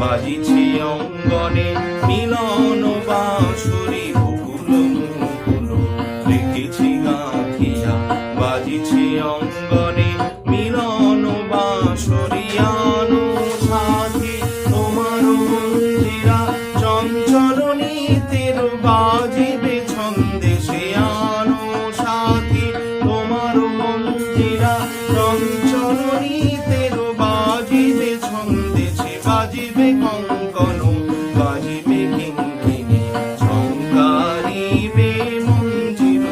বাজিছে অঙ্গনে, মিলন বাঁশুরি, মুকুল মুকুল। রেখেছি গাঁথিয়া, বাজিছে অঙ্গনে, মিলন বাঁশুরিয়ানো সাথে তোমার মন্দিরা চঞ্চল নীতির বাজিবে ছন্দে, সে আনো সাথী তোমার মন্দিরা চঞ্চল বাজিবে কঙ্কন, বাজিবে কিঙ্কিনি ঝঙ্কারিবে মঞ্জির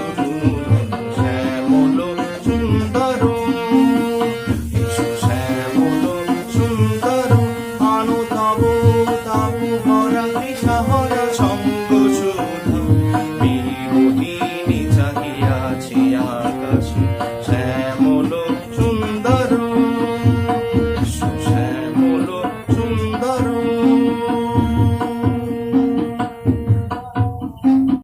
শ্যামল সুন্দর। ইসু শ্যামল সুন্দর আনু তাব তাব হরা কৃষহরা সঙ্গ সুধ। বিরোধিনী চাহিয়াছি আকাশে?